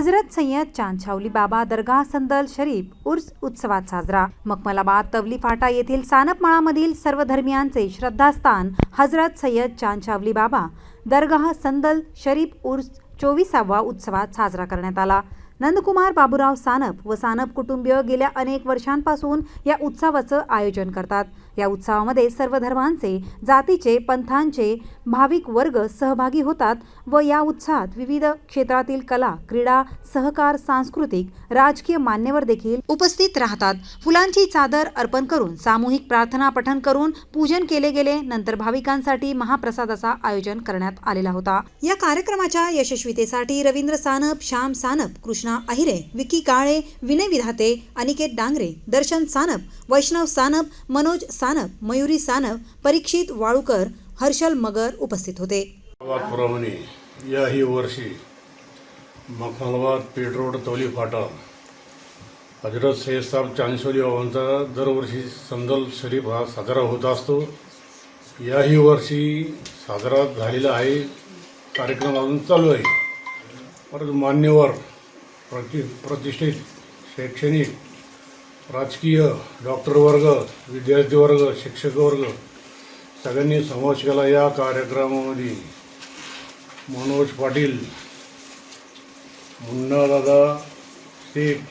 हजरत सय्यद चांदछावली बाबा दर्गा संदल शरीफ उर्स उत्सवात साजरा. मकमलाबाद तवली फाटा येथील सानपमाळामधील सर्व धर्मियांचे श्रद्धास्थान हजरत सय्यद चांदछावली बाबा दर्गाह संदल शरीफ उर्स चोवीसावा उत्सवात साजरा करण्यात आला. नंदकुमार बाबूराव सानप व सानप कुटुंबीय गेल्या अनेक वर्षांपासून या उत्सवाचं आयोजन करतात. या उत्सवामध्ये सर्व धर्मांचे जातीचे पंथांचे भाविक वर्ग सहभागी होतात व या उत्सवात विविध क्षेत्रातील कला क्रीडा सहकार सांस्कृतिक राजकीय मान्यवर देखील उपस्थित राहतात. फुलांची चादर अर्पण करून सामूहिक प्रार्थना पठण करून पूजन केले गेले. नंतर भाविकांसाठी महाप्रसादाचा आयोजन करण्यात आलेला होता. या कार्यक्रमाच्या यशस्वीतेसाठी रवींद्र सानप श्याम सानप कृष्णा अहिरे विकी काळे विनय विधाते अनिकेत डांगरे दर्शन सानप वैष्णव सानप मनोज सानप मयुरी सानप परीक्षित वाळूकर हर्षल मगर उपस्थित होते. याही वर्षी मखमलाबाद पेठ रोड तौली फाटा हजरत सैयदसाब चांदसोली बाबांचा दरवर्षी संदल शरीफ हा साजरा होत असतो. याही वर्षी साजरा झालेला आहे. कार्यक्रम अजून चालू आहे. परत मान्यवर प्रति प्रतिष्ठित शैक्षणिक राजकीय डॉक्टर वर्ग विद्यार्थी वर्ग शिक्षक वर्ग सगळ्यांनी समावेश केला या कार्यक्रमामध्ये. Manoj Patil Munnadada Shaikh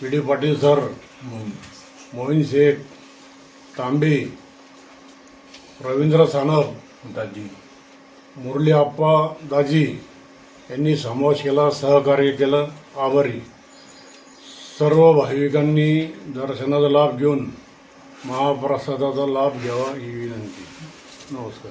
P D Patil sir Mohin Shaikh Tambe Ravindra Sanap Daji. Murali Appa Daji यांनी समावेश केला सहकार्य केलं आभारी. सर्व भाविकांनी दर्शनाचा लाभ घेऊन महाप्रसादाचा लाभ घ्यावा ही विनंती. नमस्कार.